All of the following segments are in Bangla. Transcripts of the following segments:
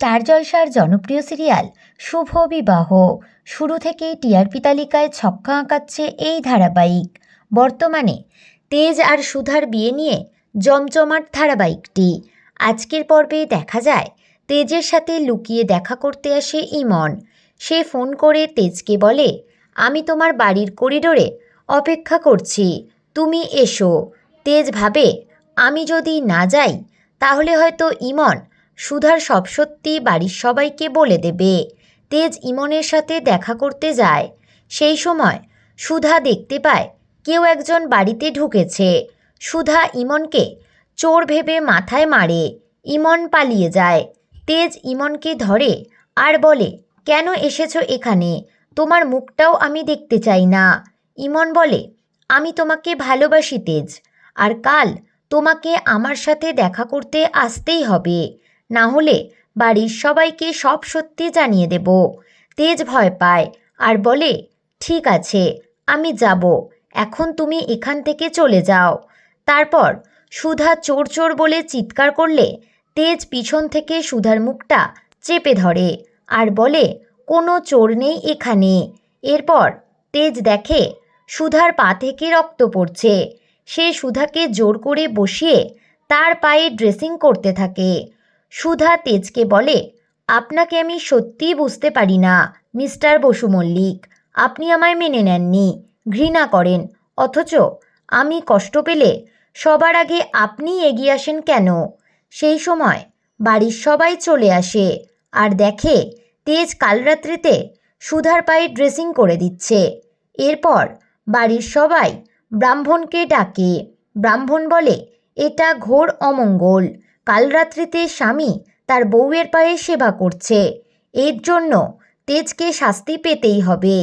স্টার জলসার জনপ্রিয় সিরিয়াল শুভ বিবাহ। শুরু থেকেই টিআরপি তালিকায় ছক্কা আঁকাচ্ছে এই ধারাবাহিক। বর্তমানে তেজ আর সুধার বিয়ে নিয়ে জমজমাট ধারাবাহিকটি। আজকের পর্বে দেখা যায়, তেজের সাথে লুকিয়ে দেখা করতে আসে ইমন। সে ফোন করে তেজকে বলে, আমি তোমার বাড়ির করিডোরে অপেক্ষা করছি। তুমি এসো। তেজ ভাবে, আমি যদি না যাই, তাহলে হয়তো ইমন সুধার সব সত্যি বাড়ির সবাইকে বলে দেবে। তেজ ইমনের সাথে দেখা করতে যায়। সেই সময় সুধা দেখতে পায় কেউ একজন বাড়িতে ঢুকেছে। সুধা ইমনকে চোর ভেবে মাথায় মারে। ইমন পালিয়ে যায়। তেজ ইমনকে ধরে আর বলে, কেন এসেছ এখানে? তোমার মুখটাও আমি দেখতে চাই না। ইমন বলে, আমি তোমাকে ভালোবাসি তেজ। আর কাল তোমাকে আমার সাথে দেখা করতে আসতেই হবে। না হলে বাড়ির সবাইকে সব সত্যি জানিয়ে দেব। তেজ ভয় পায় আর বলে, ঠিক আছে, আমি যাব। এখন তুমি এখান থেকে চলে যাও। তারপর সুধা চোর চোর বলে চিৎকার করলে তেজ পিছন থেকে সুধার মুখটা চেপে ধরে আর বলে, কোনো চোর নেই এখানে। এরপর তেজ দেখে সুধার পা থেকে রক্ত পড়ছে। সে সুধাকে জোর করে বসিয়ে তার পায়ে ড্রেসিং করতে থাকে। সুধা তেজকে বলে, আপনাকে আমি সত্যিই বুঝতে পারি না, মিস্টার বসু মল্লিক। আপনি আমায় মেনে নেননি, ঘৃণা করেন। অথচ আমি কষ্ট পেলে সবার আগে আপনি এগিয়ে আসেন কেন? সেই সময় বাড়ির সবাই চলে আসে আর দেখে তেজ কাল রাত্রিতে সুধার পায়ে ড্রেসিং করে দিচ্ছে। এরপর বাড়ির সবাই ব্রাহ্মণকে ডাকে। ব্রাহ্মণ বলে, এটা ঘোর অমঙ্গল। কাল রাত্রিতে স্বামী তার বউয়ের পায়ে সেবা করছে। এর জন্য তেজকে শাস্তি পেতেই হবে।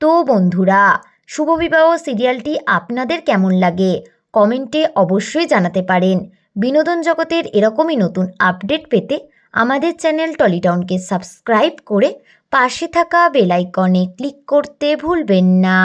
তো বন্ধুরা, শুভবিবাহ সিরিয়ালটি আপনাদের কেমন লাগে? কমেন্টে অবশ্যই জানাতে পারেন। বিনোদন জগতের এরকমই নতুন আপডেট পেতে আমাদের চ্যানেল টলিটাউনকে সাবস্ক্রাইব করে পাশে থাকা বেলাইকনে ক্লিক করতে ভুলবেন না।